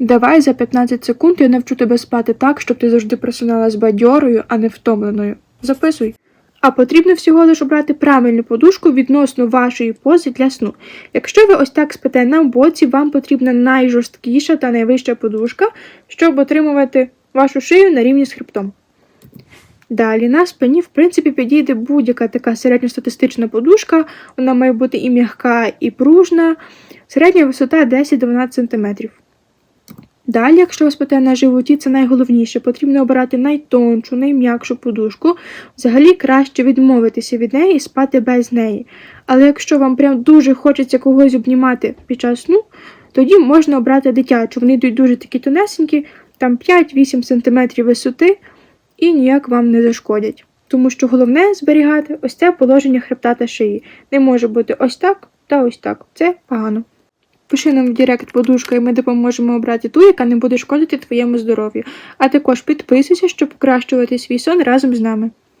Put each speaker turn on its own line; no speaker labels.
Давай за 15 секунд я навчу тебе спати так, щоб ти завжди просиналась бадьорою, а не втомленою. Записуй. А потрібно всього лиш обрати правильну подушку відносно вашої пози для сну. Якщо ви ось так спите на боці, вам потрібна найжорсткіша та найвища подушка, щоб отримувати вашу шию на рівні з хребтом. Далі на спині, в принципі, підійде будь-яка така середньостатистична подушка. Вона має бути і м'яка, і пружна. Середня висота 10-12 см. Далі, якщо ви спите на животі, це найголовніше. Потрібно обирати найтоншу, найм'якшу подушку. Взагалі краще відмовитися від неї і спати без неї. Але якщо вам прям дуже хочеться когось обнімати під час сну, тоді можна обрати дитячу. Вони йдуть дуже такі тонесенькі, там 5-8 см висоти і ніяк вам не зашкодять. Тому що головне зберігати ось це положення хребта та шиї. Не може бути ось так та ось так. Це погано. Пиши нам в Директ подушка, і ми допоможемо обрати ту, яка не буде шкодити твоєму здоров'ю. А також підписуйся, щоб покращувати свій сон разом з нами.